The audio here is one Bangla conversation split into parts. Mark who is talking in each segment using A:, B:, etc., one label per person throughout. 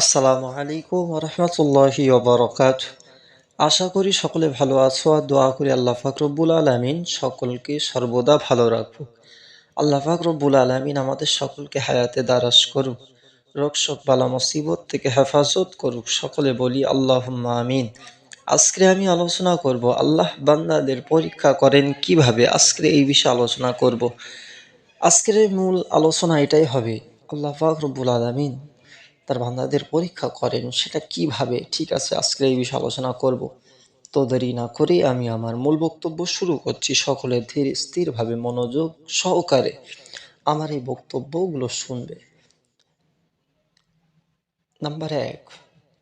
A: আসসালামু আলাইকুম রহমতুল্লাহি ওবরকাত। আশা করি সকলে ভালো আছো আর দোয়া করি আল্লাহ ফাকরবুল আলমিন সকলকে সর্বদা ভালো রাখুক। আল্লাহ ফাকরবুল আলমিন আমাদের সকলকে হায়াতে দারাজ করুক রোগশোক বালা মুসিবত থেকে হেফাজত করুক, সকলে বলি আল্লাহ আমিন। আজকে আমি আলোচনা করব, আল্লাহ বান্দাদের পরীক্ষা করেন কীভাবে? আজকে এই বিষয়ে আলোচনা করব। আজকের মূল আলোচনা এটাই হবে, আল্লাহ ফাকরবুল আলমিন তার বান্দাদের পরীক্ষা করেন, সেটা কীভাবে? ঠিক আছে আজকে এই বিষয়ে আলোচনা করব। তো দেরি না করে আমি আমার মূল বক্তব্য শুরু করছি। সকলে ধীর, স্থিরভাবে মনোযোগ সহকারে আমার এই বক্তব্যগুলো শুনবে। নাম্বার এক,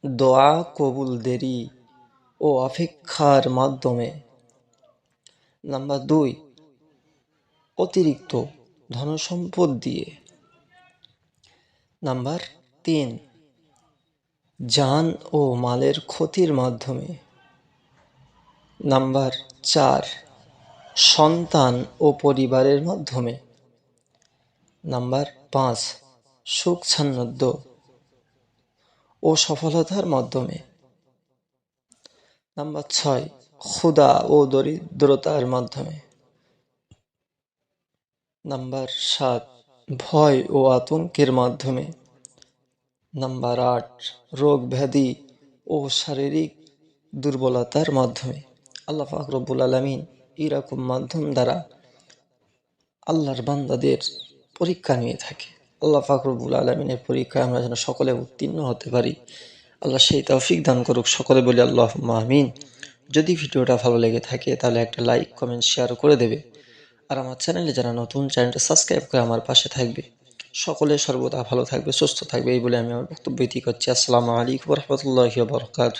A: দোয়া কবুল দেরি ও অপেক্ষার মাধ্যমে। নাম্বার দুই, অতিরিক্ত ধনসম্পদ দিয়ে। নাম্বার তিন। যান ও মালের ক্ষতির মাধ্যমে। নাম্বার চার, সন্তান ও পরিবারের মাধ্যমে। নাম্বার পাঁচ, সুখ ও সফলতার মাধ্যমে। নাম্বার ছয়, ক্ষুধা ও দরিদ্রতার মাধ্যমে। নাম্বার সাত, ভয় ও আতঙ্কের মাধ্যমে। নাম্বার আট, রোগ ব্যাধি ও শারীরিক দুর্বলতার মাধ্যমে। আল্লাহ ফাকরবুল আলমিন এরকম মাধ্যম দ্বারা আল্লাহর বান্দাদের পরীক্ষা নিয়ে থাকে। আল্লাহ ফাকরবুল আলমিনের পরীক্ষায় আমরা যেন সকলে উত্তীর্ণ হতে পারি। আল্লাহ সেই তৌফিক দান করুক, সকলে বলি আল্লাহ আমিন। যদি ভিডিওটা ভালো লেগে থাকে, তাহলে একটা লাইক, কমেন্ট, শেয়ার করে দেবে। আর আমার চ্যানেলে যারা নতুন, চ্যানেলটা সাবস্ক্রাইব করে আমার পাশে থাকবে। সকলে সর্বদা ভালো থাকবে, সুস্থ থাকবে, এই বলে আমি আমার বক্তব্য ইতি করছি। আসসালামু আলাইকুম রহমতুল্লাহ বরকাত